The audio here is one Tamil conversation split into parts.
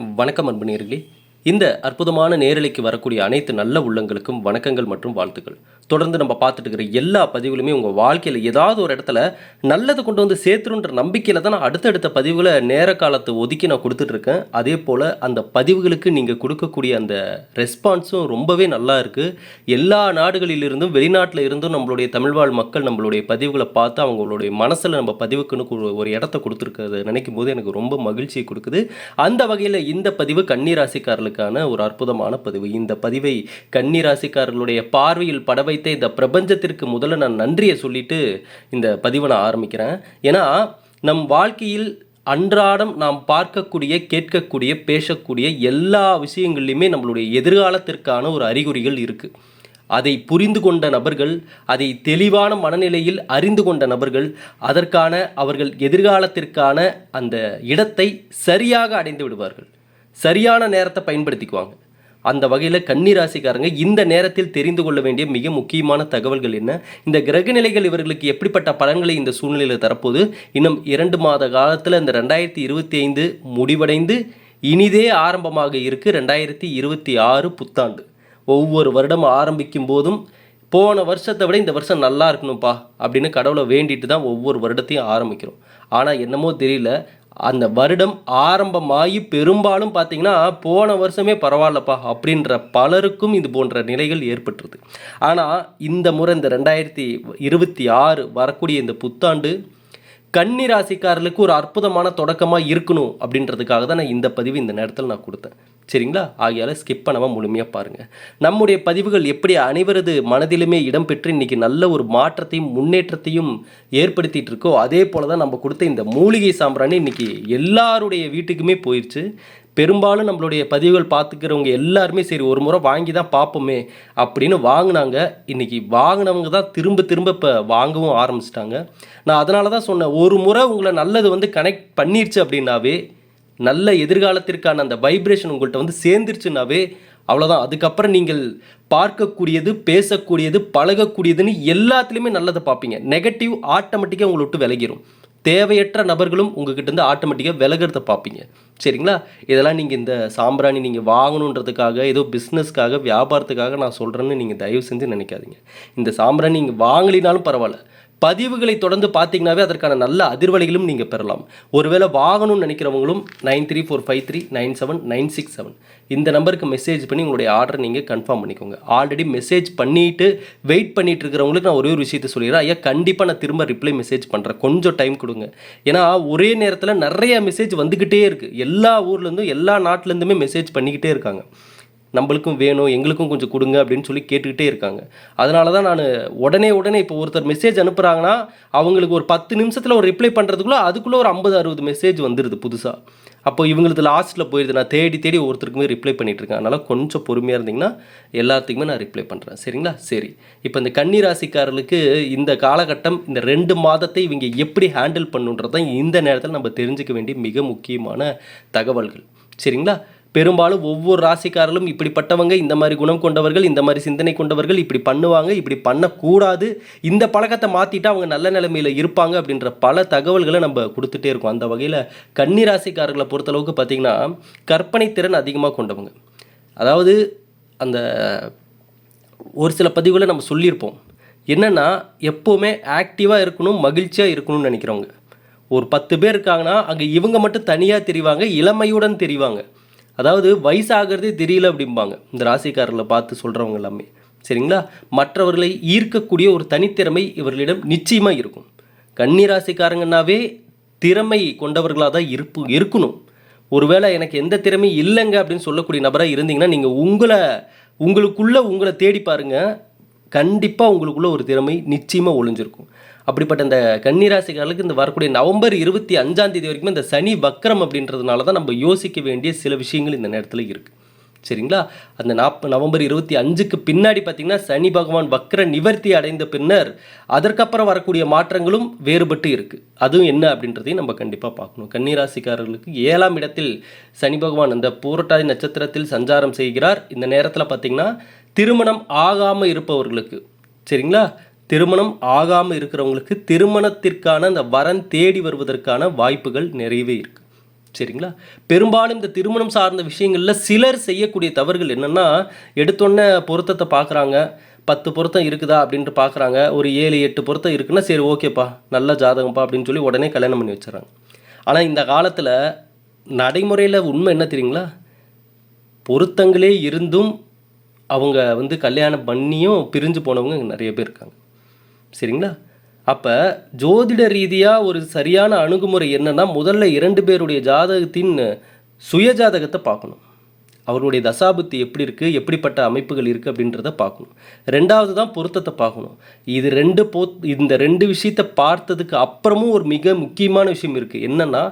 வணக்கம் அன்புநேர்களே இந்த அற்புதமான நேரலைக்கு வரக்கூடிய அனைத்து நல்ல உள்ளங்களுக்கும் வணக்கங்கள் மற்றும் வாழ்த்துக்கள். தொடர்ந்து நம்ம பார்த்துட்டு இருக்கிற எல்லா பதிவுகளுமே உங்கள் வாழ்க்கையில் ஏதாவது ஒரு இடத்துல நல்லது கொண்டு வந்து சேர்த்துருன்ற நம்பிக்கையில் தான் நான் அடுத்தடுத்த பதிவுகளை நேர காலத்தை ஒதுக்கி நான் கொடுத்துட்ருக்கேன். அதே போல் அந்த பதிவுகளுக்கு நீங்கள் கொடுக்கக்கூடிய அந்த ரெஸ்பான்ஸும் ரொம்பவே நல்லா இருக்குது எல்லா நாடுகளிலிருந்தும் வெளிநாட்டில் இருந்தும் நம்மளுடைய தமிழ்வாழ் மக்கள் நம்மளுடைய பதிவுகளை பார்த்து அவங்களுடைய மனசில் நம்ம பதிவுக்குன்னு ஒரு இடத்த கொடுத்துருக்கிறது நினைக்கும் போது எனக்கு ரொம்ப மகிழ்ச்சியை கொடுக்குது. அந்த வகையில் இந்த பதிவு கன்னிராசிக்காரர்களுக்கான ஒரு அற்புதமான பதிவு. இந்த பதிவை கன்னிராசிக்காரர்களுடைய பார்வையில் பட வைத்த இந்த பிரபஞ்சத்திற்கு முதல்ல நான் நன்றியை சொல்லிட்டு இந்த பதிவை நான் ஆரம்பிக்கிறேன். ஏன்னா நம் வாழ்க்கையில் அன்றாடம் நாம் பார்க்கக்கூடிய கேட்கக்கூடிய பேசக்கூடிய எல்லா விஷயங்கள்லையுமே நம்மளுடைய எதிர்காலத்திற்கான ஒரு அறிகுறிகள் இருக்குது அதை புரிந்து கொண்ட நபர்கள் அதை தெளிவான மனநிலையில் அறிந்து கொண்ட நபர்கள் அதற்கான அவர்கள் எதிர்காலத்திற்கான அந்த இடத்தை சரியாக அடைந்து விடுவார்கள். சரியான நேரத்தை பயன்படுத்திக்குவாங்க. அந்த வகையில் கன்னிராசிக்காரங்க இந்த நேரத்தில் தெரிந்து கொள்ள வேண்டிய மிக முக்கியமான தகவல்கள் என்ன? இந்த கிரகநிலைகள் இவர்களுக்கு எப்படிப்பட்ட பலன்களை இந்த சூழ்நிலையில் தரப்போது இன்னும் இரண்டு மாத காலத்தில் இந்த ரெண்டாயிரத்தி இருபத்தி ஐந்து முடிவடைந்து இனிதே ஆரம்பமாக இருக்குது ரெண்டாயிரத்தி இருபத்தி ஆறு புத்தாண்டு. ஒவ்வொரு வருடம் ஆரம்பிக்கும் போதும் போன வருஷத்தை விட இந்த வருஷம் நல்லா இருக்கணும்ப்பா அப்படின்னு கடவுளை வேண்டிட்டு தான் ஒவ்வொரு வருடத்தையும் ஆரம்பிக்கிறோம். ஆனால் என்னமோ தெரியல அந்த வருடம் ஆரம்பமாகி பெரும்பாலும் பார்த்தீங்கன்னா போன வருஷமே பரவாயில்லப்பா அப்படின்ற பலருக்கும் இது போன்ற நிலைகள் ஏற்பட்டுருது. ஆனால் இந்த முறை இந்த ரெண்டாயிரத்தி இருபத்தி ஆறு வரக்கூடிய இந்த புத்தாண்டு கன்னி ராசிக்காரர்களுக்கு ஒரு அற்புதமான தொடக்கமாக இருக்கணும் அப்படின்றதுக்காக தான் நான் இந்த பதிவு இந்த நேரத்தில் நான் கொடுத்தேன். சரிங்களா? ஆகையால் ஸ்கிப் பண்ணாமல் முழுமையாக பாருங்கள் நம்முடைய பதிவுகள் எப்படி அனைவரது மனதிலுமே இடம்பெற்று இன்றைக்கி நல்ல ஒரு மாற்றத்தையும் முன்னேற்றத்தையும் ஏற்படுத்திட்டு இருக்கோ அதே போல் தான் நம்ம கொடுத்த இந்த மூலிகை சாம்பிராணி இன்றைக்கி எல்லாருடைய வீட்டுக்குமே போயிடுச்சு பெரும்பாலும் நம்மளுடைய பதிவுகள் பார்த்துக்கிறவங்க எல்லாருமே சரி ஒரு முறை வாங்கி தான் பார்ப்போமே அப்படின்னு வாங்கினாங்க. இன்றைக்கி வாங்கினவங்க தான் திரும்ப திரும்ப இப்போ வாங்கவும் ஆரம்பிச்சிட்டாங்க. நான் அதனால தான் சொன்னேன் ஒரு முறை உங்களை நல்லது வந்து கனெக்ட் பண்ணிருச்சு அப்படின்னாவே நல்ல எதிர்காலத்திற்கான அந்த வைப்ரேஷன் உங்கள்கிட்ட வந்து சேர்ந்துருச்சுனாவே அவ்வளோதான் அதுக்கப்புறம் நீங்கள் பார்க்கக்கூடியது பேசக்கூடியது பழகக்கூடியதுன்னு எல்லாத்துலேயுமே நல்லதை பார்ப்பீங்க. நெகட்டிவ் ஆட்டோமேட்டிக்காக உங்களை விட்டு விலகிரும். தேவையற்ற நபர்களும் உங்ககிட்ட இருந்து ஆட்டோமேட்டிக்காக விலகிறத பார்ப்பீங்க. சரிங்களா? இதெல்லாம் நீங்கள் இந்த சாம்பிராணி நீங்கள் வாங்கணுன்றதுக்காக ஏதோ பிஸ்னஸ்க்காக வியாபாரத்துக்காக நான் சொல்கிறேன்னு நீங்கள் தயவு செஞ்சு நினைக்காதீங்க. இந்த சாம்பிராணி நீங்கள் வாங்கலினாலும் பரவாயில்ல. பதிவுகளை தொடர்ந்து பார்த்தீங்கன்னாவே அதற்கான நல்ல அதிர்வலைகளும் நீங்கள் பெறலாம். ஒருவேளை வாங்கணும்னு நினைக்கிறவங்களும் nine three four five three nine seven nine six seven. இந்த நம்பருக்கு மெசேஜ் பண்ணி உங்களுடைய ஆர்டர் நீங்கள் கன்ஃபார்ம் பண்ணிக்கோங்க. ஆல்ரெடி மெசேஜ் பண்ணிவிட்டு வெயிட் பண்ணிட்டு இருக்கிறவங்களுக்கு நான் ஒரே ஒரு விஷயத்தை சொல்லிடுறேன். ஐயா கண்டிப்பாக நான் திரும்ப ரிப்ளை மெசேஜ் பண்ணுறேன் கொஞ்சம் டைம் கொடுங்க. ஏன்னா ஒரே நேரத்தில் நிறைய மெசேஜ் வந்துக்கிட்டே இருக்குது எல்லா ஊர்லேருந்தும் எல்லா நாட்டிலேருந்துமே மெசேஜ் பண்ணிக்கிட்டே இருக்காங்க. நம்மளுக்கும் வேணும் எங்களுக்கும் கொஞ்சம் கொடுங்க அப்படின்னு சொல்லி கேட்டுக்கிட்டே இருக்காங்க. அதனால தான் நான் உடனே உடனே இப்போ ஒருத்தர் மெசேஜ் அனுப்புகிறாங்கன்னா அவங்களுக்கு ஒரு பத்து நிமிஷத்தில் ஒரு ரிப்ளை பண்ணுறதுக்குள்ளே அதுக்குள்ளே ஒரு ஐம்பது அறுபது மெசேஜ் வந்துடுது புதுசாக அப்போ இவங்களுக்கு லாஸ்ட்டில் போயிடுது நான் தேடி தேடி ஒருத்தருக்குமே ரிப்ளை பண்ணிகிட்ருக்கேன் அதனால் கொஞ்சம் பொறுமையாக இருந்தீங்கன்னா எல்லாத்துக்குமே நான் ரிப்ளை பண்ணுறேன் சரிங்களா? சரி. இப்போ இந்த கன்னிராசிக்காரர்களுக்கு இந்த காலகட்டம் இந்த ரெண்டு மாதத்தை இவங்க எப்படி ஹேண்டில் பண்ணுன்றதான் இந்த நேரத்தில் நம்ம தெரிஞ்சுக்க வேண்டிய மிக முக்கியமான தகவல்கள். சரிங்களா? பெரும்பாலும் ஒவ்வொரு ராசிக்காரர்களும் இப்படிப்பட்டவங்க இந்த மாதிரி குணம் கொண்டவர்கள் இந்த மாதிரி சிந்தனை கொண்டவர்கள் இப்படி பண்ணுவாங்க இப்படி பண்ணக்கூடாது. இந்த பழக்கத்தை மாற்றிட்டு அவங்க நல்ல நிலைமையில் இருப்பாங்க அப்படின்ற பல தகவல்களை நம்ம கொடுத்துட்டே இருக்கோம். அந்த வகையில் கன்னி ராசிக்காரர்களை பொறுத்தளவுக்கு பார்த்திங்கன்னா கற்பனை திறன் அதிகமாக கொண்டவங்க. அதாவது அந்த ஒரு சில பதிவுகளை நம்ம சொல்லியிருப்போம். என்னென்னா எப்போவுமே ஆக்டிவாக இருக்கணும் மகிழ்ச்சியாக இருக்கணும்னு நினைக்கிறவங்க. ஒரு பத்து பேர் இருக்காங்கன்னா அங்கே இவங்க மட்டும் தனியாக தெரிவாங்க இளமையுடன் தெரிவாங்க. அதாவது வயசாகிறதே தெரியல அப்படிம்பாங்க. இந்த ராசிக்காரர்களை பார்த்து சொல்கிறவங்க எல்லாமே. சரிங்களா? மற்றவர்களை ஈர்க்கக்கூடிய ஒரு தனித்திறமை இவர்களிடம் நிச்சயமாக இருக்கும். கன்னி ராசிக்காரங்கன்னாவே திறமை கொண்டவர்களாக தான் இருப்பு இருக்கணும். ஒருவேளை எனக்கு எந்த திறமையும் இல்லைங்க அப்படின்னு சொல்லக்கூடிய நபராக இருந்தீங்கன்னா நீங்கள் உங்களை உங்களுக்குள்ளே உங்களை தேடி பாருங்கள் கண்டிப்பாக உங்களுக்குள்ளே ஒரு திறமை நிச்சயமாக ஒளிஞ்சிருக்கும். அப்படிப்பட்ட இந்த கன்னிராசிக்காரர்களுக்கு இந்த வரக்கூடிய நவம்பர் இருபத்தி அஞ்சாம் தேதி வரைக்கும் இந்த சனி வக்கரம் அப்படின்றதுனால தான் நம்ம யோசிக்க வேண்டிய சில விஷயங்கள் இந்த நேரத்தில் இருக்குது சரிங்களா? அந்த நாற்ப நவம்பர் இருபத்தி அஞ்சுக்கு பின்னாடி பார்த்தீங்கன்னா சனி பகவான் வக்ர நிவர்த்தி அடைந்த பின்னர் அதற்கப்புறம் வரக்கூடிய மாற்றங்களும் வேறுபட்டு இருக்குது அதுவும் என்ன அப்படின்றதையும் நம்ம கண்டிப்பாக பார்க்கணும். கன்னிராசிக்காரர்களுக்கு ஏழாம் இடத்தில் சனி பகவான் அந்த பூரட்டாதி நட்சத்திரத்தில் சஞ்சாரம் செய்கிறார். இந்த நேரத்தில் பார்த்தீங்கன்னா திருமணம் ஆகாமல் இருப்பவர்களுக்கு சரிங்களா? திருமணம் ஆகாமல் இருக்கிறவங்களுக்கு திருமணத்திற்கான அந்த வரன் தேடி வருவதற்கான வாய்ப்புகள் நிறையவே இருக்குது சரிங்களா? பெரும்பாலும் இந்த திருமணம் சார்ந்த விஷயங்களில் சிலர் செய்யக்கூடிய தவறுகள் என்னென்னா எடுத்தோன்னே பொருத்தத்தை பார்க்குறாங்க பத்து பொருத்தம் இருக்குதா அப்படின்ட்டு பார்க்குறாங்க ஒரு ஏழு எட்டு பொருத்தம் இருக்குன்னா சரி ஓகேப்பா நல்ல ஜாதகம்ப்பா அப்படின்னு சொல்லி உடனே கல்யாணம் பண்ணி வச்சுறாங்க ஆனால் இந்த காலத்தில் நடைமுறையில் உண்மை என்ன தெரியுங்களா? பொருத்தங்களே இருந்தும் அவங்க வந்து கல்யாணம் பண்ணியும் பிரிஞ்சு போனவங்க நிறைய பேர் இருக்காங்க. சரிங்களா? அப்போ ஜோதிட ரீதியாக ஒரு சரியான அணுகுமுறை என்னென்னா முதல்ல இரண்டு பேருடைய ஜாதகத்தின் சுய ஜாதகத்தை பார்க்கணும். அவருடைய தசாபுத்தி எப்படி இருக்குது எப்படிப்பட்ட அமைப்புகள் இருக்குது அப்படின்றத பார்க்கணும். ரெண்டாவது தான் பொருத்தத்தை பார்க்கணும். இது ரெண்டு போ இந்த ரெண்டு விஷயத்தை பார்த்ததுக்கு அப்புறமும் ஒரு மிக முக்கியமான விஷயம் இருக்குது என்னென்னா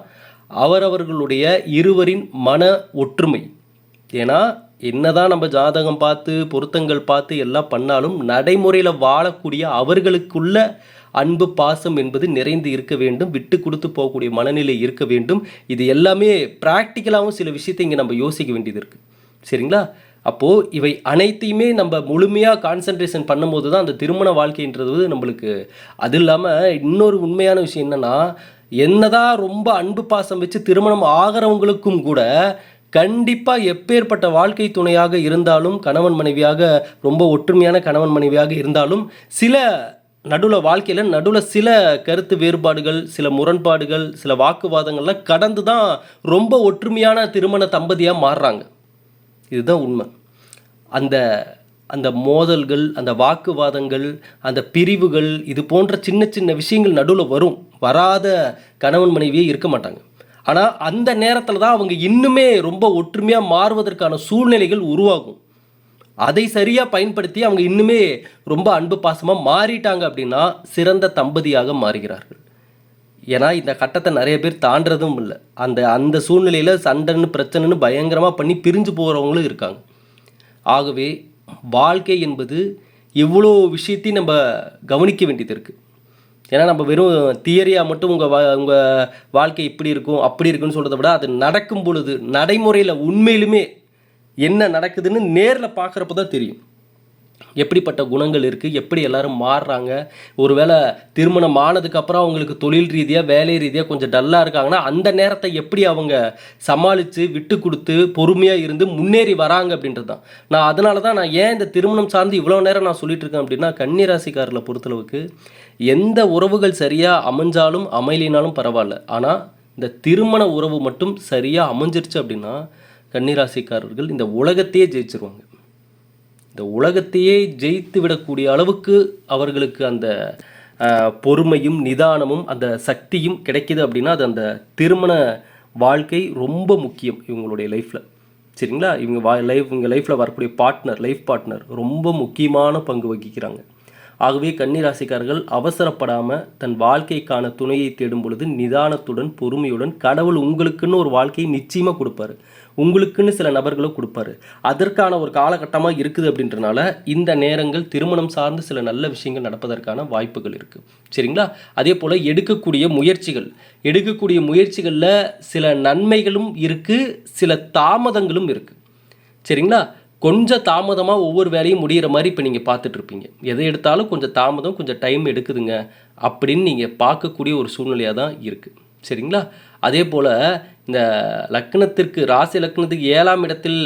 அவரவர்களுடைய இருவரின் மன ஒற்றுமை. ஏன்னா என்னதான் நம்ம ஜாதகம் பார்த்து பொருத்தங்கள் பார்த்து எல்லாம் பண்ணாலும் நடைமுறையில் வாழக்கூடிய அவர்களுக்குள்ள அன்பு பாசம் என்பது நிறைந்து இருக்க வேண்டும். விட்டு கொடுத்து போகக்கூடிய மனநிலை இருக்க வேண்டும். இது எல்லாமே ப்ராக்டிக்கலாகவும் சில விஷயத்தை இங்கே நம்ம யோசிக்க வேண்டியது இருக்குது சரிங்களா? அப்போது இவை அனைத்தையுமே நம்ம முழுமையாக கான்சன்ட்ரேஷன் பண்ணும்போது தான் அந்த திருமண வாழ்க்கைன்றது வந்து நம்மளுக்கு அது இல்லாமல் இன்னொரு உண்மையான விஷயம் என்னென்னா என்னதான் ரொம்ப அன்பு பாசம் வச்சு திருமணம் ஆகிறவங்களுக்கும் கூட கண்டிப்பாக எப்பேற்பட்ட வாழ்க்கை துணையாக இருந்தாலும் கணவன் மனைவியாக ரொம்ப ஒற்றுமையான கணவன் மனைவியாக இருந்தாலும் சில நடுவில் வாழ்க்கையில் நடுவில் சில கருத்து வேறுபாடுகள் சில முரண்பாடுகள் சில வாக்குவாதங்கள்லாம் கடந்து தான் ரொம்ப ஒற்றுமையான திருமண தம்பதியாக மாறுறாங்க. இதுதான் உண்மை. அந்த அந்த மோதல்கள் அந்த வாக்குவாதங்கள் அந்த பிரிவுகள் இது போன்ற சின்ன சின்ன விஷயங்கள் நடுவில் வரும். வராத கணவன் மனைவியே இருக்க மாட்டாங்க. ஆனால் அந்த நேரத்தில் தான் அவங்க இன்னுமே ரொம்ப ஒற்றுமையாக மாறுவதற்கான சூழ்நிலைகள் உருவாகும். அதை சரியாக பயன்படுத்தி அவங்க இன்னுமே ரொம்ப அன்பு பாசமாக மாறிட்டாங்க அப்படின்னா சிறந்த தம்பதியாக மாறுகிறார்கள். ஏன்னா இந்த கட்டத்தை நிறைய பேர் தாண்டதும் இல்லை. அந்த அந்த சூழ்நிலையில் சண்டைன்னு பிரச்சனைன்னு பயங்கரமாக பண்ணி பிரிஞ்சு போகிறவங்களும் இருக்காங்க. ஆகவே வாழ்க்கை என்பது இவ்வளோ விஷயத்தையும் நம்ம கவனிக்க வேண்டியது இருக்குது ஏன்னா நம்ம வெறும் தியரியாக மட்டும் உங்கள் வா உங்கள் வாழ்க்கை இப்படி இருக்கும் அப்படி இருக்குன்னு சொல்கிறத விட அது நடக்கும் பொழுது நடைமுறையில் உண்மையிலுமே என்ன நடக்குதுன்னு நேரில் பார்க்குறப்ப தான் தெரியும். எப்படிப்பட்ட குணங்கள் இருக்குது எப்படி எல்லோரும் மாறுறாங்க? ஒருவேளை திருமணம் ஆனதுக்கப்புறம் அவங்களுக்கு தொழில் ரீதியாக வேலை ரீதியாக கொஞ்சம் டல்லாக இருக்காங்கன்னா அந்த நேரத்தை எப்படி அவங்க சமாளித்து விட்டு கொடுத்து பொறுமையாக இருந்து முன்னேறி வராங்க அப்படின்றது தான் நான் அதனால தான் நான் ஏன் இந்த திருமணம் சார்ந்து இவ்வளோ நேரம் நான் சொல்லிட்டு இருக்கேன் அப்படின்னா கன்னிராசிக்காரில் பொறுத்தளவுக்கு எந்த உறவுகள் சரியாக அமைஞ்சாலும் அமைலினாலும் பரவாயில்ல. ஆனால் இந்த திருமண உறவு மட்டும் சரியாக அமைஞ்சிருச்சு அப்படின்னா கன்னிராசிக்காரர்கள் இந்த உலகத்தையே ஜெயிச்சிருவாங்க. இந்த உலகத்தையே ஜெயித்து விடக்கூடிய அளவுக்கு அவர்களுக்கு அந்த பொறுமையும் நிதானமும் அந்த சக்தியும் கிடைக்கிது அப்படின்னா அது அந்த திருமண வாழ்க்கை ரொம்ப முக்கியம் இவங்களுடைய லைஃப்பில் சரிங்களா? இவங்க வா லைஃப் இவங்க லைஃப்பில் வரக்கூடிய பார்ட்னர் லைஃப் பார்ட்னர் ரொம்ப முக்கியமான பங்கு வகிக்கிறாங்க. ஆகவே கன்னிராசிக்காரர்கள் அவசரப்படாமல் தன் வாழ்க்கைக்கான துணையை தேடும் பொழுது நிதானத்துடன் பொறுமையுடன் கடவுள் உங்களுக்குன்னு ஒரு வாழ்க்கையை நிச்சயமாக கொடுப்பாரு. உங்களுக்குன்னு சில நபர்களும் கொடுப்பாரு. அதற்கான ஒரு காலகட்டமாக இருக்குது அப்படின்றனால இந்த நேரங்கள் திருமணம் சார்ந்து சில நல்ல விஷயங்கள் நடப்பதற்கான வாய்ப்புகள் இருக்குது சரிங்களா? அதே போல் எடுக்கக்கூடிய முயற்சிகள். எடுக்கக்கூடிய முயற்சிகளில் சில நன்மைகளும் இருக்குது சில தாமதங்களும் இருக்குது சரிங்களா? கொஞ்சம் தாமதமாக ஒவ்வொரு வேலையும் முடிகிற மாதிரி இப்போ நீங்கள் பார்த்துட்ருப்பீங்க. எதை எடுத்தாலும் கொஞ்சம் தாமதம் கொஞ்சம் டைம் எடுக்குதுங்க அப்படின்னு நீங்கள் பார்க்கக்கூடிய ஒரு சூழ்நிலையாக தான் இருக்குது சரிங்களா? அதே போல் இந்த லக்னத்திற்கு ராசி லக்னத்துக்கு ஏழாம் இடத்தில்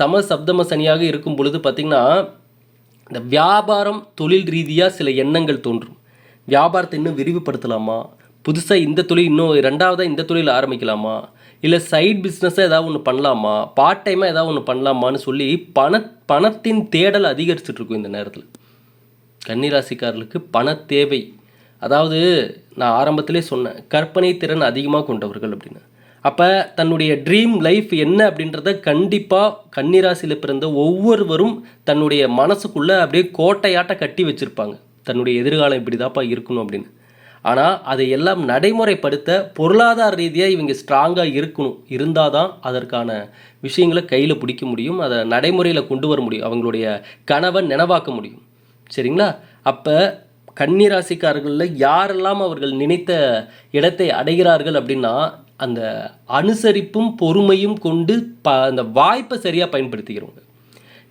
சம சப்தம சனியாக இருக்கும் பொழுது பார்த்திங்கன்னா இந்த வியாபாரம் தொழில் ரீதியாக சில எண்ணங்கள் தோன்றும். வியாபாரத்தை இன்னும் விரிவுபடுத்தலாமா? புதுசாக இந்த தொழில் இன்னும் ரெண்டாவதாக இந்த தொழில் ஆரம்பிக்கலாமா? இல்லை சைட் பிஸ்னஸாக ஏதாவது ஒன்று பண்ணலாமா? பார்ட் டைமாக ஏதாவது ஒன்று பண்ணலாமான்னு சொல்லி பண பணத்தின் தேடல் அதிகரிச்சிட்டுருக்கும் இந்த நேரத்தில். கன்னிராசிக்காரர்களுக்கு பண தேவை. அதாவது நான் ஆரம்பத்திலே சொன்னேன் கற்பனை திறன் அதிகமாக கொண்டவர்கள் அப்படின்னு. அப்போ தன்னுடைய ட்ரீம் லைஃப் என்ன அப்படின்றத கண்டிப்பாக கன்னிராசியில் பிறந்த ஒவ்வொருவரும் தன்னுடைய மனசுக்குள்ளே அப்படியே கோட்டையாட்ட கட்டி வச்சுருப்பாங்க. தன்னுடைய எதிர்காலம் இப்படி தாப்பா இருக்கணும் அப்படின்னு. ஆனால் அதை எல்லாம் நடைமுறைப்படுத்த பொருளாதார ரீதியாக இவங்க ஸ்ட்ராங்காக இருக்கணும். இருந்தால் தான் அதற்கான விஷயங்களை கையில் பிடிக்க முடியும். அதை நடைமுறையில் கொண்டு வர முடியும். அவங்களுடைய கனவை நினைவாக்க முடியும். சரிங்களா? அப்போ கன்னிராசிக்காரர்களில் யாரெல்லாம் அவர்கள் நினைத்த இடத்தை அடைகிறார்கள் அப்படின்னா அந்த அனுசரிப்பும் பொறுமையும் கொண்டு ப அந்த வாய்ப்பை சரியாக பயன்படுத்திக்கிறவங்க.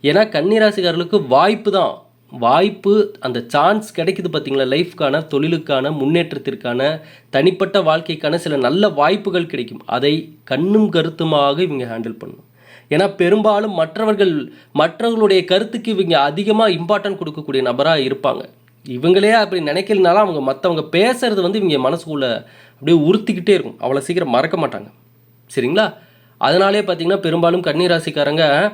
ஏன்னா கன்னிராசிக்காரர்களுக்கு வாய்ப்பு தான். வாய்ப்பு அந்த சான்ஸ் கிடைக்குது பார்த்தீங்களா லைஃப்க்கான தொழிலுக்கான முன்னேற்றத்திற்கான தனிப்பட்ட வாழ்க்கைக்கான சில நல்ல வாய்ப்புகள் கிடைக்கும். அதை கண்ணும் கருத்துமாக இவங்க ஹேண்டில் பண்ணணும். ஏன்னா பெரும்பாலும் மற்றவர்கள் மற்றவர்களுடைய கருத்துக்கு இவங்க அதிகமாக இம்பார்ட்டன்ட் கொடுக்கக்கூடிய நபராக இருப்பாங்க. இவங்களே அப்படி நினைக்கலனாலும் அவங்க மற்றவங்க பேசுகிறது வந்து இவங்க மனசுக்குள்ளே அப்படியே உறுத்திக்கிட்டே இருக்கும். அவ்வளோ சீக்கிரம் மறக்க மாட்டாங்க. சரிங்களா? அதனாலே பார்த்தீங்கன்னா பெரும்பாலும் கன்னிராசிக்காரங்க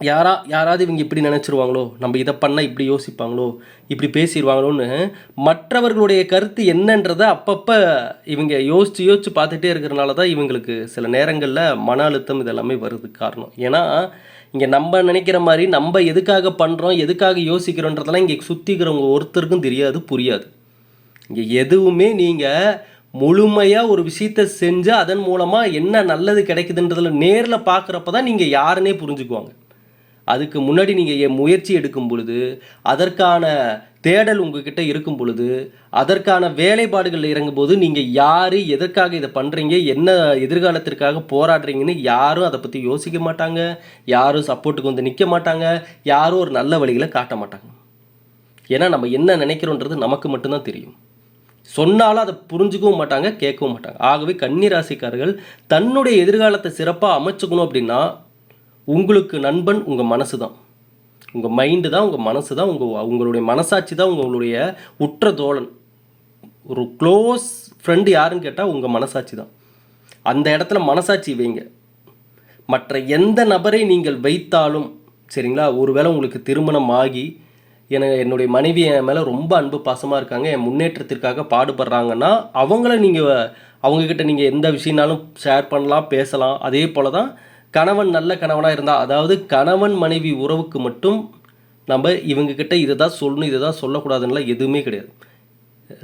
யாரா யாராவது இவங்க இப்படி நினச்சிருவாங்களோ நம்ம இதை பண்ணால் இப்படி யோசிப்பாங்களோ இப்படி பேசிடுவாங்களோன்னு மற்றவர்களுடைய கருத்து என்னன்றதை அப்பப்போ இவங்க யோசித்து யோசித்து பார்த்துட்டே இருக்கிறனால தான் இவங்களுக்கு சில நேரங்களில் மன அழுத்தம் இதெல்லாமே வருதுக்கு காரணம். ஏன்னா இங்கே நம்ம நினைக்கிற மாதிரி நம்ம எதுக்காக பண்ணுறோம் எதுக்காக யோசிக்கிறோன்றதெல்லாம் இங்கே சுற்றிக்கிறவங்க ஒருத்தருக்கும் தெரியாது புரியாது. இங்கே எதுவுமே நீங்கள் முழுமையாக ஒரு விஷயத்தை செஞ்சு அதன் மூலமாக என்ன நல்லது கிடைக்குதுன்றதில் நேரில் பார்க்குறப்ப தான் நீங்கள் யாருன்னே புரிஞ்சுக்குவாங்க. அதுக்கு முன்னாடி நீங்கள் முயற்சி எடுக்கும் பொழுது அதற்கான தேடல் உங்ககிட்ட இருக்கும் பொழுது அதற்கான வேலைப்பாடுகளில் இறங்கும்போது நீங்கள் யார் எதற்காக இதை பண்ணுறீங்க என்ன எதிர்காலத்திற்காக போராடுறீங்கன்னு யாரும் அதை பற்றி யோசிக்க மாட்டாங்க. யாரும் சப்போர்ட்டுக்கு வந்து நிற்க மாட்டாங்க. யாரும் ஒரு நல்ல வழிகளை காட்ட மாட்டாங்க. ஏன்னா நம்ம என்ன நினைக்கிறோன்றது நமக்கு மட்டும்தான் தெரியும். சொன்னாலும் அதை புரிஞ்சுக்கவும் மாட்டாங்க கேட்கவும் மாட்டாங்க. ஆகவே கன்னிராசிக்காரர்கள் தன்னுடைய எதிர்காலத்தை சிறப்பாக அமைச்சுக்கணும் அப்படின்னா உங்களுக்கு நண்பன் உங்கள் மனசு தான் உங்கள் மைண்டு தான் உங்கள் மனசு தான் உங்கள் உங்களுடைய மனசாட்சி தான் உங்களுடைய உற்ற தோழன். ஒரு க்ளோஸ் ஃப்ரெண்டு யாருன்னு கேட்டால் உங்கள் மனசாட்சி தான். அந்த இடத்துல மனசாட்சி வைங்க. மற்ற எந்த நபரை நீங்கள் வைத்தாலும் சரிங்களா ஒருவேளை உங்களுக்கு திருமணம் ஆகி என என்னுடைய மனைவி என் மேலே ரொம்ப அன்பு பாசமாக இருக்காங்க என் முன்னேற்றத்திற்காக பாடுபடுறாங்கன்னா அவங்கள நீங்கள் அவங்கக்கிட்ட நீங்கள் எந்த விஷயம்னாலும் ஷேர் பண்ணலாம் பேசலாம். அதே போல் தான் கணவன் நல்ல கணவனாக இருந்தால் அதாவது கணவன் மனைவி உறவுக்கு மட்டும் நம்ம இவங்கக்கிட்ட இதை தான் சொல்லணும் இதை தான் சொல்லக்கூடாதுன்னெலாம் எதுவுமே கிடையாது.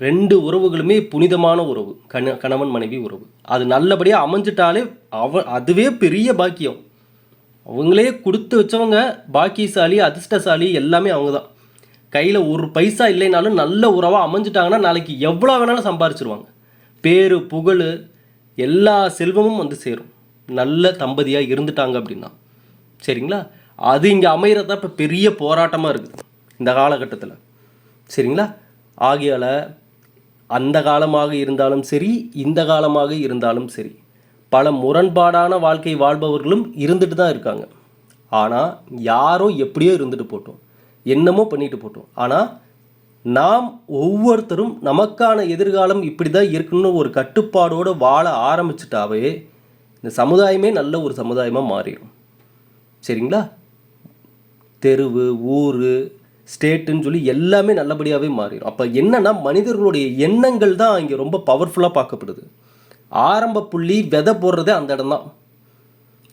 ரெண்டு உறவுகளுமே புனிதமான உறவு கண கணவன் மனைவி உறவு. அது நல்லபடியாக அமைஞ்சிட்டாலே அவ அதுவே பெரிய பாக்கியம். அவங்களே கொடுத்து வச்சவங்க பாக்கியசாலி அதிர்ஷ்டசாலி எல்லாமே அவங்க தான் கையில் ஒரு பைசா இல்லைனாலும் நல்ல உறவாக அமைஞ்சிட்டாங்கன்னா நாளைக்கு எவ்வளோ வேணாலும் சம்பாரிச்சிருவாங்க. பேரு புகழ் எல்லா செல்வமும் வந்து சேரும். நல்ல தம்பதியாக இருந்துட்டாங்க அப்படின்னா சரிங்களா? அது இங்கே அமைகிறது தான் இப்போ பெரிய போராட்டமாக இருக்குது இந்த காலகட்டத்தில். சரிங்களா? ஆகையால் அந்த காலமாக இருந்தாலும் சரி இந்த காலமாக இருந்தாலும் சரி பல முரண்பாடான வாழ்க்கை வாழ்பவர்களும் இருந்துட்டு தான் இருக்காங்க. ஆனால் யாரோ எப்படியோ இருந்துட்டு போட்டோம். என்னமோ பண்ணிட்டு போட்டோம். ஆனால் நாம் ஒவ்வொருத்தரும் நமக்கான எதிர்காலம் இப்படி தான் இருக்கணும்னு ஒரு கட்டுப்பாடோடு வாழ ஆரம்பிச்சிட்டாவே இந்த சமுதாயமே நல்ல ஒரு சமுதாயமாக மாறிடும். சரிங்களா? தெருவு ஊர் ஸ்டேட்டுன்னு சொல்லி எல்லாமே நல்லபடியாகவே மாறிடும். அப்போ என்னன்னா மனிதர்களுடைய எண்ணங்கள் தான் இங்கே ரொம்ப பவர்ஃபுல்லாக பார்க்கப்படுது. ஆரம்ப புள்ளி விதை போடுறதே அந்த இடம் தான்.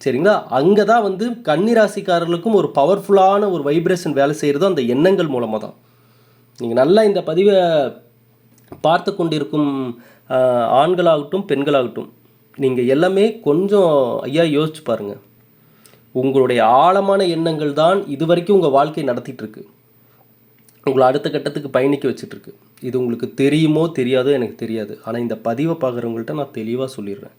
சரிங்களா? அங்கே தான் வந்து கன்னிராசிக்காரர்களுக்கும் ஒரு பவர்ஃபுல்லான ஒரு வைப்ரேஷன் வேலை செய்கிறதும் அந்த எண்ணங்கள் மூலமாக தான். நீங்கள் நல்லா இந்த பதிவை பார்த்து கொண்டிருக்கும் ஆண்களாகட்டும் பெண்களாகட்டும் நீங்கள் எல்லாமே கொஞ்சம் ஐயா யோசிச்சு பாருங்கள் உங்களுடைய ஆழமான எண்ணங்கள் தான் இது வரைக்கும் உங்கள் வாழ்க்கை நடத்திட்டுருக்கு. உங்களை அடுத்த கட்டத்துக்கு பயணிக்க வச்சுட்ருக்கு இது உங்களுக்கு தெரியுமோ தெரியாதோ எனக்கு தெரியாது. ஆனால் இந்த பதிவை பார்க்குறவங்கள்ட்ட நான் தெளிவாக சொல்லிடுறேன்.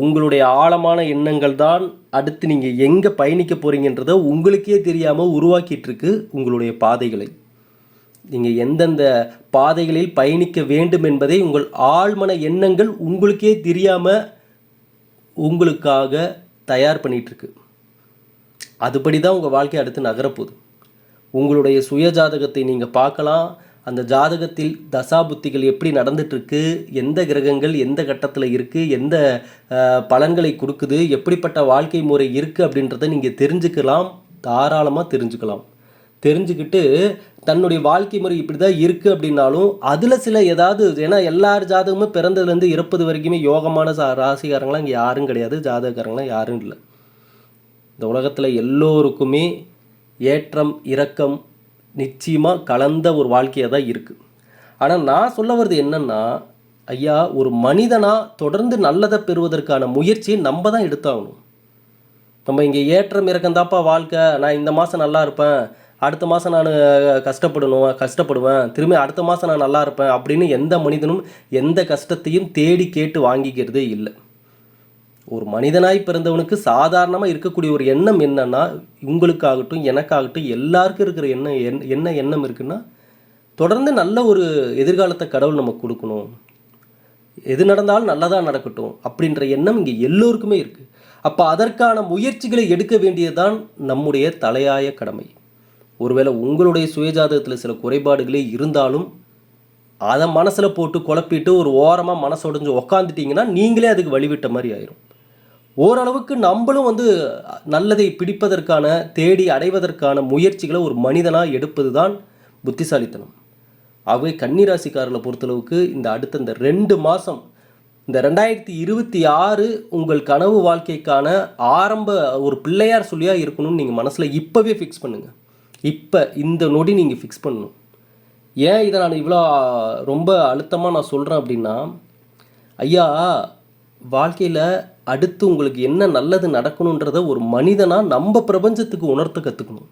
உங்களுடைய ஆழமான எண்ணங்கள் தான் அடுத்து நீங்கள் எங்கே பயணிக்க போகிறீங்கன்றத உங்களுக்கே தெரியாமல் உருவாக்கிட்டு இருக்கு உங்களுடைய பாதைகளை. நீங்கள் எந்தெந்த பாதைகளில் பயணிக்க வேண்டும் என்பதை உங்கள் ஆழ்மன எண்ணங்கள் உங்களுக்கே தெரியாமல் உங்களுக்காக தயார் பண்ணிகிட்ருக்கு. அதுபடி தான் உங்கள் வாழ்க்கை அடுத்து நகரப்போகுது. உங்களுடைய சுய ஜாதகத்தை நீங்கள் பார்க்கலாம். அந்த ஜாதகத்தில் தசாபுத்திகள் எப்படி நடந்துட்டுருக்கு எந்த கிரகங்கள் எந்த கட்டத்தில் இருக்குது எந்த பலன்களை கொடுக்குது எப்படிப்பட்ட வாழ்க்கை முறை இருக்குது அப்படின்றத நீங்கள் தெரிஞ்சுக்கலாம். தாராளமாக தெரிஞ்சுக்கலாம். தெரிஞ்சுக்கிட்டு தன்னுடைய வாழ்க்கை முறை இப்படி தான் இருக்குது அப்படின்னாலும் அதில் சில ஏதாவது ஏன்னா எல்லார் ஜாதகமும் பிறந்ததுலேருந்து இறப்பது வரைக்குமே யோகமான சா ராசிக்காரங்களாம் இங்கே யாரும் கிடையாது ஜாதகக்காரங்களாம் யாரும் இல்லை. இந்த உலகத்தில் எல்லோருக்குமே ஏற்றம் இரக்கம் நிச்சயமாக கலந்த ஒரு வாழ்க்கையாக தான் இருக்குது ஆனால் நான் சொல்ல வர்றது என்னன்னா ஐயா ஒரு மனிதனாக தொடர்ந்து நல்லதை பெறுவதற்கான முயற்சியை நம்ம தான் எடுத்தாகணும். நம்ம இங்கே ஏற்றம் இறக்கந்தாப்பா வாழ்க்கை. நான் இந்த மாதம் நல்லா இருப்பேன். அடுத்த மாதம் நான் கஷ்டப்படணும் கஷ்டப்படுவேன். திரும்பி அடுத்த மாதம் நான் நல்லா இருப்பேன் அப்படின்னு எந்த மனிதனும் எந்த கஷ்டத்தையும் தேடி கேட்டு வாங்கிக்கிறதே இல்லை. ஒரு மனிதனாய் பிறந்தவனுக்கு சாதாரணமாக இருக்கக்கூடிய ஒரு எண்ணம் என்னன்னா உங்களுக்காகட்டும் எனக்காகட்டும் எல்லாருக்கும் இருக்கிற எண்ணம் என் என்ன எண்ணம் இருக்குன்னா தொடர்ந்து நல்ல ஒரு எதிர்காலத்தை கடவுள் நமக்கு கொடுக்கணும். எது நடந்தாலும் நல்லதாக நடக்கட்டும் அப்படின்ற எண்ணம் இங்கே எல்லோருக்குமே இருக்குது அப்போ அதற்கான முயற்சிகளை எடுக்க வேண்டியதுதான் நம்முடைய தலையாய கடமை. ஒருவேளை உங்களுடைய சுயஜாதகத்தில் சில குறைபாடுகளே இருந்தாலும் அதை மனசில் போட்டு குழப்பிட்டு ஒரு ஓரமாக மனசு உடஞ்சி உக்காந்துட்டிங்கன்னா நீங்களே அதுக்கு வழிவிட்ட மாதிரி ஆயிரும். ஓரளவுக்கு நம்மளும் வந்து நல்லதை பிடிப்பதற்கான தேடி அடைவதற்கான முயற்சிகளை ஒரு மனிதனாக எடுப்பது தான் புத்திசாலித்தனம். ஆகவே கன்னிராசிக்காரர்களை பொறுத்தளவுக்கு இந்த அடுத்த இந்த ரெண்டு மாதம் இந்த ரெண்டாயிரத்தி இருபத்தி ஆறு உங்கள் கனவு வாழ்க்கைக்கான ஆரம்ப ஒரு பிள்ளையார் சொல்லியாக இருக்கணும்னு நீங்கள் மனசில் இப்போவே ஃபிக்ஸ் பண்ணுங்கள் இப்போ இந்த நொடி நீங்கள் ஃபிக்ஸ் பண்ணணும். ஏன் இதை நான் இவ்வளோ ரொம்ப அழுத்தமாக நான் சொல்கிறேன் அப்படின்னா ஐயா வாழ்க்கையில் அடுத்து உங்களுக்கு என்ன நல்லது நடக்கணுன்றத ஒரு மனிதனாக நம்ம பிரபஞ்சத்துக்கு உணர்த்த கற்றுக்கணும்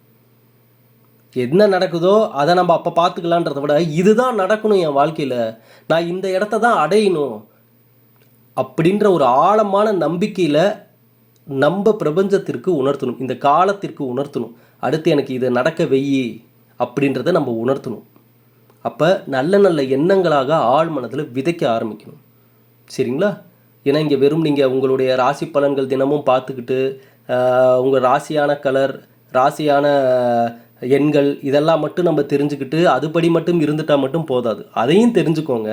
என்ன நடக்குதோ அதை நம்ம அப்போ பார்த்துக்கலான்றத விட இதுதான் நடக்கணும் என் வாழ்க்கையில். நான் இந்த இடத்த தான் அடையணும் அப்படின்ற ஒரு ஆழமான நம்பிக்கையில் நம்ம பிரபஞ்சத்திற்கு உணர்த்தணும். இந்த காலத்திற்கு உணர்த்தணும். அடுத்து எனக்கு இதை நடக்க வெயி அப்படின்றத நம்ம உணர்த்தணும். அப்போ நல்ல நல்ல எண்ணங்களாக ஆழ் மனதில் விதைக்க ஆரம்பிக்கணும். சரிங்களா? ஏன்னா இங்கே வெறும் நீங்கள் உங்களுடைய ராசி பலன்கள் தினமும் பார்த்துக்கிட்டு உங்கள் ராசியான கலர் ராசியான எண்கள் இதெல்லாம் மட்டும் நம்ம தெரிஞ்சுக்கிட்டு அதுபடி மட்டும் இருந்துட்டால் மட்டும் போதாது. அதையும் தெரிஞ்சுக்கோங்க.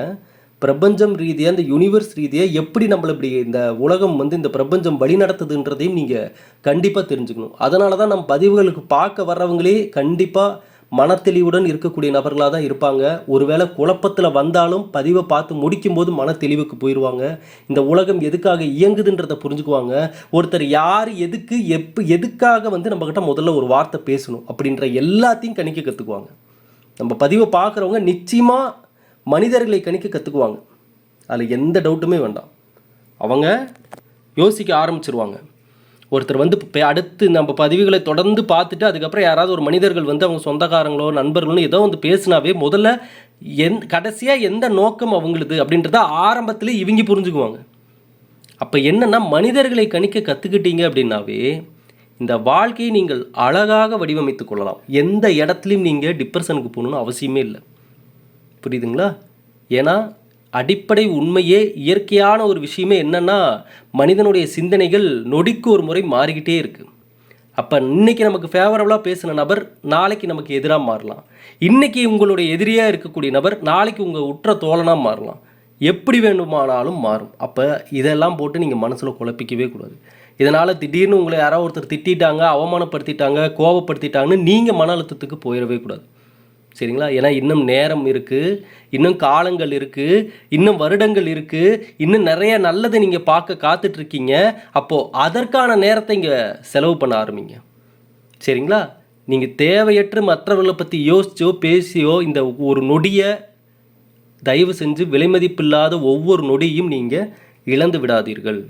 பிரபஞ்சம் ரீதியாக இந்த யூனிவர்ஸ் ரீதியாக எப்படி நம்மளை இப்படி இந்த உலகம் வந்து இந்த பிரபஞ்சம் வழி நடத்துதுன்றதையும் நீங்கள் கண்டிப்பாக தெரிஞ்சுக்கணும். அதனால தான் நம்ம பதிவுகளுக்கு பார்க்க வர்றவங்களே கண்டிப்பாக மனத்தெளிவுடன் இருக்கக்கூடிய நபர்களாக தான் இருப்பாங்க. ஒருவேளை குழப்பத்தில் வந்தாலும் பதிவை பார்த்து முடிக்கும்போது மன தெளிவுக்கு போயிடுவாங்க இந்த உலகம் எதுக்காக இயங்குதுன்றதை புரிஞ்சுக்குவாங்க. ஒருத்தர் யார் எதுக்கு எப்போ எதுக்காக வந்து நம்மக்கிட்ட முதல்ல ஒரு வார்த்தை பேசணும் அப்படின்ற எல்லாத்தையும் கணிக்க கற்றுக்குவாங்க நம்ம பதிவை பார்க்குறவங்க நிச்சயமாக மனிதர்களை கணிக்க கற்றுக்குவாங்க அதில் எந்த டவுட்டுமே வேண்டாம். அவங்க யோசிக்க ஆரம்பிச்சிருவாங்க. ஒருத்தர் வந்து இப்போ அடுத்து நம்ம பதிவுகளை தொடர்ந்து பார்த்துட்டு அதுக்கப்புறம் யாராவது ஒரு மனிதர்கள் வந்து அவங்க சொந்தக்காரங்களோ நண்பர்களோ ஏதோ வந்து பேசினாவே முதல்ல எந் கடைசியாக எந்த நோக்கம் அவங்களுது அப்படின்றத ஆரம்பத்தில் இவங்க புரிஞ்சுக்குவாங்க. அப்போ என்னென்னா மனிதர்களை கணிக்க கற்றுக்கிட்டீங்க அப்படின்னாவே இந்த வாழ்க்கையை நீங்கள் அழகாக வடிவமைத்து கொள்ளலாம். எந்த இடத்துலையும் நீங்கள் டிப்ரெஷனுக்கு போகணுன்னு அவசியமே இல்லை. புரியுதுங்களா? ஏன்னா அடிப்படை உண்மையே இயற்கையான ஒரு விஷயமே என்னென்னா மனிதனுடைய சிந்தனைகள் நொடிக்கு ஒரு முறை மாறிக்கிட்டே இருக்குது அப்போ இன்னைக்கு நமக்கு ஃபேவரபுளாக பேசின நபர் நாளைக்கு நமக்கு எதிராக மாறலாம். இன்றைக்கி உங்களுடைய எதிரியாக இருக்கக்கூடிய நபர் நாளைக்கு உங்கள் உற்ற தோழனாக மாறலாம். எப்படி வேண்டுமானாலும் மாறும். அப்போ இதெல்லாம் போட்டு நீங்கள் மனசில் குழப்பிக்கவே கூடாது. இதனால் திடீர்னு உங்களை யாராவது ஒருத்தர் திட்டிட்டாங்க அவமானப்படுத்திட்டாங்க கோவப்படுத்திட்டாங்கன்னு நீங்கள் மன அழுத்தத்துக்கு போயிடவே கூடாது. சரிங்களா? ஏன்னா இன்னும் நேரம் இருக்குது இன்னும் காலங்கள் இருக்குது இன்னும் வருடங்கள் இருக்குது இன்னும் நிறைய நல்லதை நீங்கள் பார்க்க காத்துட்ருக்கீங்க. அப்போது அதற்கான நேரத்தை இங்கே செலவு பண்ண ஆரம்பிங்க. சரிங்களா? நீங்கள் தேவையற்ற மற்றவர்களை பற்றி யோசிச்சோ பேசியோ இந்த ஒரு நொடியை தயவு செஞ்சு விலைமதிப்பில்லாத ஒவ்வொரு நொடியும் நீங்கள் இழந்து விடாதீர்கள்.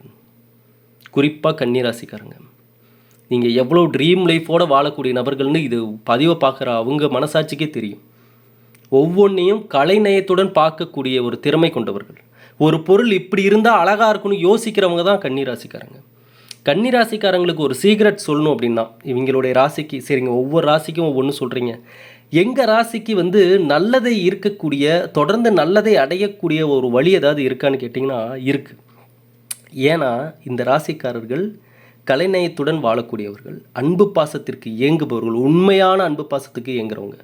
குறிப்பாக கன்னிராசிக்காரங்க. நீங்கள் எவ்வளோ ட்ரீம் லைஃபோடு வாழக்கூடிய நபர்கள்னு இது பதிவை பார்க்குற அவங்க மனசாட்சிக்கே தெரியும். ஒவ்வொன்றையும் கலைநயத்துடன் பார்க்கக்கூடிய ஒரு திறமை கொண்டவர்கள். ஒரு பொருள் இப்படி இருந்தால் அழகாக இருக்கும்னு யோசிக்கிறவங்க தான் கன்னிராசிக்காரங்க. கன்னிராசிக்காரங்களுக்கு ஒரு சீக்ரெட் சொல்லணும் அப்படின்னா இவங்களுடைய ராசிக்கு சரிங்க ஒவ்வொரு ராசிக்கும் ஒவ்வொன்று சொல்கிறீங்க எங்கள் ராசிக்கு வந்து நல்லதை இருக்கக்கூடிய தொடர்ந்து நல்லதை அடையக்கூடிய ஒரு வழி ஏதாவது இருக்கான்னு கேட்டிங்கன்னா இருக்குது ஏன்னா இந்த ராசிக்காரர்கள் கலைநயத்துடன் வாழக்கூடியவர்கள் அன்பு பாசத்திற்கு இயங்குபவர்கள் உண்மையான அன்பு பாசத்துக்கு இயங்குறவங்க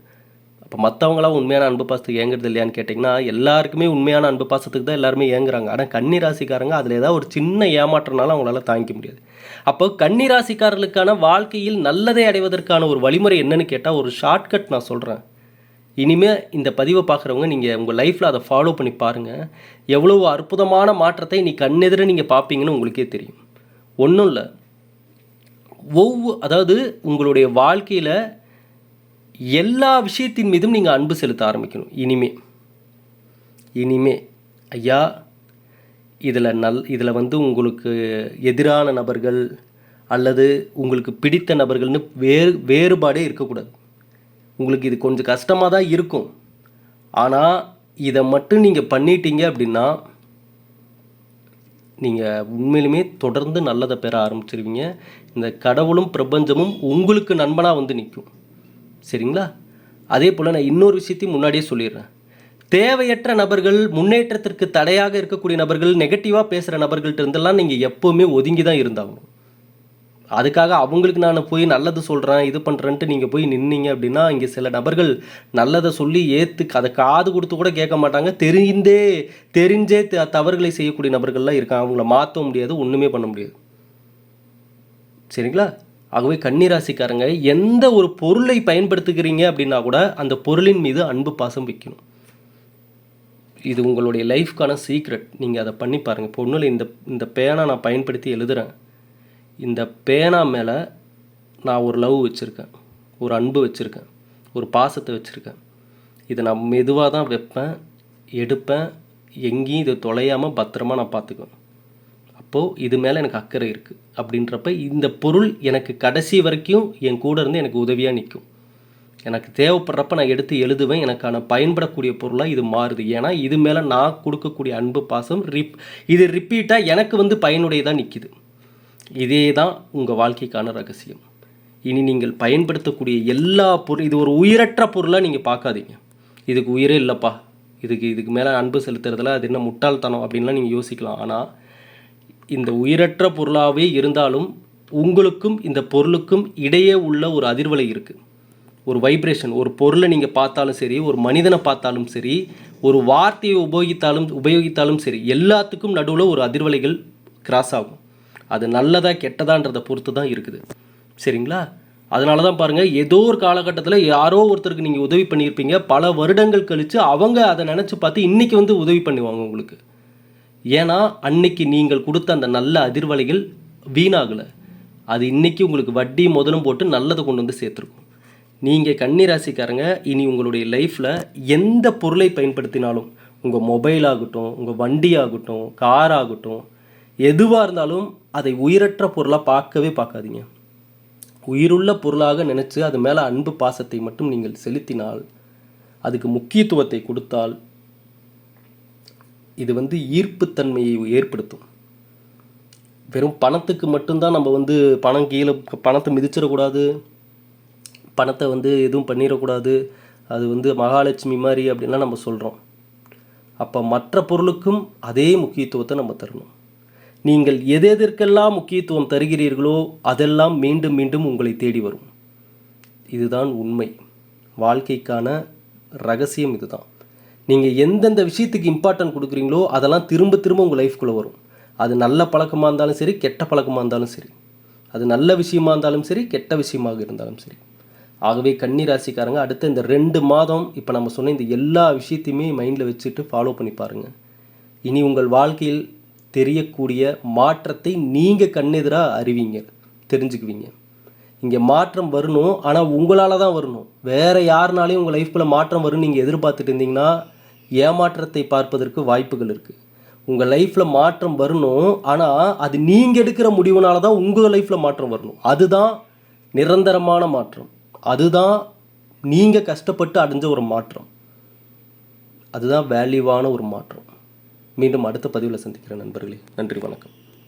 அப்போ மற்றவங்களாம் உண்மையான அன்பு பாசத்துக்கு ஏங்குறது இல்லையான்னு கேட்டிங்கன்னா எல்லாருக்குமே உண்மையான அன்பு பாசத்துக்கு தான் எல்லாருமே ஏங்குறாங்க. ஆனால் கன்னி ராசிக்காரங்க அதில் ஏதாவது ஒரு சின்ன ஏமாற்றனாலும் அவங்களால தாங்கிக்க முடியாது. அப்போ கன்னி ராசிக்காரர்களுக்கான வாழ்க்கையில் நல்லதை அடைவதற்கான ஒரு வழிமுறை என்னன்னு கேட்டால் ஒரு ஷார்ட்கட் நான் சொல்கிறேன் இனிமேல் இந்த பதிவை பார்க்குறவங்க நீங்கள் உங்கள் லைஃப்பில் அதை ஃபாலோ பண்ணி பாருங்கள் எவ்வளோ அற்புதமான மாற்றத்தை நீ கண்ணெதிர நீங்கள் பார்ப்பீங்கன்னு உங்களுக்கே தெரியும். ஒன்றும் இல்லை. ஒவ்வொரு அதாவது உங்களுடைய வாழ்க்கையில் எல்லா விஷயத்தின் மீதும் நீங்கள் அன்பு செலுத்த ஆரம்பிக்கணும். இனிமே. இனிமே. ஐயா இதில் நல் இதில் வந்து உங்களுக்கு எதிரான நபர்கள் அல்லது உங்களுக்கு பிடித்த நபர்கள்னு வேறு வேறுபாடே இருக்கக்கூடாது. உங்களுக்கு இது கொஞ்சம் கஷ்டமாக தான் இருக்கும். ஆனால் இதை மட்டும் நீங்கள் பண்ணிட்டீங்க அப்படின்னா நீங்கள் உண்மையிலுமே தொடர்ந்து நல்லதை பெற ஆரம்பிச்சிருவீங்க. இந்த கடவுளும் பிரபஞ்சமும் உங்களுக்கு நண்பனாக வந்து நிற்கும் சரிங்களா? அதே போல் நான் இன்னொரு விஷயத்தையும் முன்னாடியே சொல்லிடுறேன். தேவையற்ற நபர்கள் முன்னேற்றத்திற்கு தடையாக இருக்கக்கூடிய நபர்கள் நெகட்டிவாக பேசுகிற நபர்கள்ட்ட இருந்தெல்லாம் நீங்கள் எப்போவுமே ஒதுங்கி தான் இருந்தாகணும். அதுக்காக அவங்களுக்கு நான் போய் நல்லது சொல்கிறேன் இது பண்ணுறேன்ட்டு நீங்கள் போய் நின்னீங்க அப்படின்னா இங்கே சில நபர்கள் நல்லதை சொல்லி ஏற்று அதை காது கொடுத்து கூட கேட்க மாட்டாங்க. தெரிந்தே தெரிஞ்சே த தவறுகளை செய்யக்கூடிய நபர்கள்லாம் இருக்காங்க. அவங்கள மாற்ற முடியாது ஒன்றுமே பண்ண முடியாது. சரிங்களா? ஆகவே கன்னிராசிக்காரங்க எந்த ஒரு பொருளை பயன்படுத்துகிறீங்க அப்படின்னா கூட அந்த பொருளின் மீது அன்பு பாசம் வைக்கணும். இது உங்களுடைய லைஃப்க்கான சீக்ரெட். நீங்கள் அதை பண்ணி பாருங்கள் இப்போ ஒன்றும் இந்த இந்த பேனா நான் பயன்படுத்தி எழுதுகிறேன் இந்த பேனா மேலே நான் ஒரு லவ் வச்சுருக்கேன். ஒரு அன்பு வச்சுருக்கேன். ஒரு பாசத்தை வச்சுருக்கேன். இதை நான் மெதுவாக தான் வைப்பேன் எடுப்பேன். எங்கேயும் இதை தொலையாமல் பத்திரமா நான் பார்த்துக்குவேன் அப்போது இது மேலே எனக்கு அக்கறை இருக்குது அப்படின்றப்ப இந்த பொருள் எனக்கு கடைசி வரைக்கும் என் கூட இருந்து எனக்கு உதவியாக நிற்கும் எனக்கு தேவைப்படுறப்ப நான் எடுத்து எழுதுவேன். எனக்கான பயன்படக்கூடிய பொருளாக இது மாறுது. ஏன்னா இது மேலே நான் கொடுக்கக்கூடிய அன்பு பாசம் ரிப் இது ரிப்பீட்டாக எனக்கு வந்து பயனுடையதாக நிற்கிது இதே தான் உங்கள் வாழ்க்கைக்கான ரகசியம். இனி நீங்கள் பயன்படுத்தக்கூடிய எல்லா பொருள் இது ஒரு உயிரற்ற பொருளாக நீங்கள் பார்க்காதீங்க. இதுக்கு உயிரே இல்லைப்பா. இதுக்கு இதுக்கு மேலே அன்பு செலுத்துறதுல அது என்ன முட்டாள்தனம் அப்படின்லாம் நீங்கள் யோசிக்கலாம். ஆனால் இந்த உயிரற்ற பொருளாகவே இருந்தாலும் உங்களுக்கும் இந்த பொருளுக்கும் இடையே உள்ள ஒரு அதிர்வலை இருக்குது ஒரு வைப்ரேஷன் ஒரு பொருளை நீங்கள் பார்த்தாலும் சரி ஒரு மனிதனை பார்த்தாலும் சரி ஒரு வார்த்தையை உபயோகித்தாலும் உபயோகித்தாலும் சரி எல்லாத்துக்கும் நடுவில் ஒரு அதிர்வலைகள் கிராஸ் ஆகும். அது நல்லதாக கெட்டதான்றதை பொறுத்து தான் இருக்குது. சரிங்களா? அதனால தான் பாருங்கள் ஏதோ ஒரு காலகட்டத்தில் யாரோ ஒருத்தருக்கு நீங்கள் உதவி பண்ணியிருப்பீங்க. பல வருடங்கள் கழித்து அவங்க அதை நினச்சி பார்த்து இன்றைக்கி வந்து உதவி பண்ணுவாங்க உங்களுக்கு. ஏன்னா அன்னைக்கு நீங்கள் கொடுத்த அந்த நல்ல அதிர்வலைகள் வீணாகலை. அது இன்றைக்கி உங்களுக்கு வட்டி முதலும் போட்டு நல்லதை கொண்டு வந்து சேர்த்துருக்கும். நீங்கள் கன்னிராசிக்காரங்க இனி உங்களுடைய லைஃப்பில் எந்த பொருளை பயன்படுத்தினாலும் உங்கள் மொபைல் ஆகட்டும் உங்கள் வண்டி ஆகட்டும் கார் ஆகட்டும் எதுவாக இருந்தாலும் அதை உயிரற்ற பொருளாக பார்க்கவே பார்க்காதீங்க. உயிருள்ள பொருளாக நினச்சி அது மேலே அன்பு பாசத்தை மட்டும் நீங்கள் செலுத்தினால் அதுக்கு முக்கியத்துவத்தை கொடுத்தால் இது வந்து ஈர்ப்புத்தன்மையை ஏற்படுத்தும். வெறும் பணத்துக்கு மட்டும்தான் நம்ம வந்து பணம் கீழே பணத்தை மிதிச்சிடக்கூடாது. பணத்தை வந்து எதுவும் பண்ணிடக்கூடாது. அது வந்து மகாலட்சுமி மாதிரி அப்படின்லாம் நம்ம சொல்கிறோம் அப்போ மற்ற பொருளுக்கும் அதே முக்கியத்துவத்தை நம்ம தரணும். நீங்கள் எதெதற்கெல்லாம் முக்கியத்துவம் தருகிறீர்களோ அதெல்லாம் மீண்டும் மீண்டும் உங்களை தேடி வரும். இதுதான் உண்மை. வாழ்க்கைக்கான ரகசியம் இதுதான். நீங்கள் எந்தெந்த விஷயத்துக்கு இம்பார்ட்டன்ட் கொடுக்குறீங்களோ அதெல்லாம் திரும்ப திரும்ப உங்கள் லைஃப்குள்ளே வரும். அது நல்ல பழக்கமாக இருந்தாலும் சரி கெட்ட பழக்கமாக இருந்தாலும் சரி. அது நல்ல விஷயமா இருந்தாலும் சரி கெட்ட விஷயமாக இருந்தாலும் சரி. ஆகவே கன்னி ராசிக்காரங்க அடுத்த இந்த ரெண்டு மாதம் இப்போ நம்ம சொன்ன இந்த எல்லா விஷயத்தையுமே மைண்டில் வச்சுட்டு ஃபாலோ பண்ணி பாருங்கள் இனி உங்கள் வாழ்க்கையில் தெரியக்கூடிய மாற்றத்தை நீங்கள் கண்ணெதிராக அறிவீங்க தெரிஞ்சுக்குவீங்க. இங்கே மாற்றம் வரணும் ஆனால் உங்களால் தான் வரணும். வேறு யாருனாலையும் உங்கள் லைஃப்பில் மாற்றம் வரும்னு நீங்கள் எதிர்பார்த்துட்டு இருந்தீங்கன்னா ஏமாற்றத்தை பார்ப்பதற்கு வாய்ப்புகள் இருக்குது உங்கள் லைஃப்பில் மாற்றம் வரணும். ஆனால் அது நீங்கள் எடுக்கிற முடிவுனால தான் உங்கள் லைஃப்பில் மாற்றம் வரணும். அதுதான் நிரந்தரமான மாற்றம். அதுதான் நீங்கள் கஷ்டப்பட்டு அடைஞ்ச ஒரு மாற்றம். அதுதான் வேல்யூவான ஒரு மாற்றம். மீண்டும் அடுத்த பதிவில் சந்திக்கிறேன் நண்பர்களே. நன்றி வணக்கம்.